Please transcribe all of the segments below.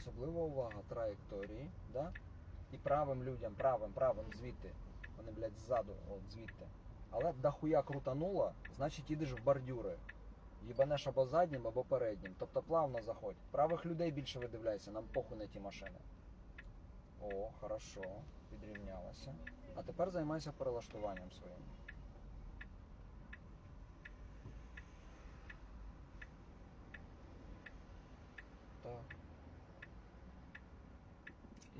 Особлива увага траєкторії, да? І правим людям, правим, правим звідти. Вони, блядь, ззаду, от звідти. Але дохуя крутануло, значить їдеш в бордюри. Їбанеш або заднім, або переднім. Тобто плавно заходь. Правих людей більше видивляйся, нам похуй на ті машини. О, хорошо, підрівнялася. А тепер займайся перелаштуванням своїм. Так.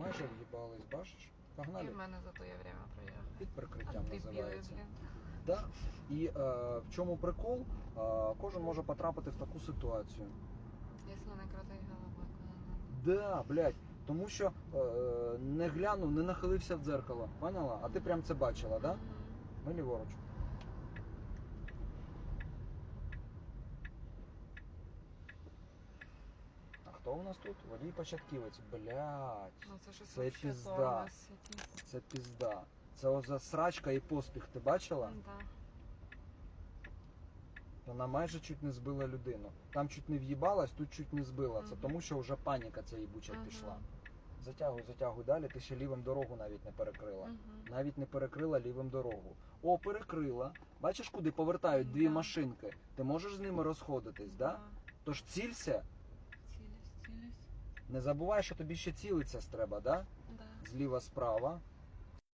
Майже в'їбались, бачиш? І в мене за то є время проїхати. Під прикриттям Дебіли, називається. Да. І е, в чому прикол? Е, кожен може потрапити в таку ситуацію. Якщо не крутий головою, коли. Да, блядь. Тому що е, не глянув, не нахилився в дзеркало. Поняла? А ти прям це бачила, да? Мгм. Ми ліворуч. А хто у нас тут? Водій початківець. Блядь. Ну це щось Це вообще пізда. тормоз якийсь. Це пізда. Це оза срачка і поспіх. Ти бачила? Да. Вона майже чуть не збила людину. Там чуть не в'їбалась, тут чуть не збила. Це Мгм. тому, що вже паніка ця їбуча Мгм. пішла. Затягуй, затягуй далі, ти ще лівим дорогу навіть не перекрила. Мгм. Навіть не перекрила лівим дорогу. О, перекрила. Бачиш, куди повертають дві Да. машинки. Ти можеш з ними розходитись, да? Тож цілься. Не забувай, що тобі ще цілитися треба, да? Да. Зліва справа.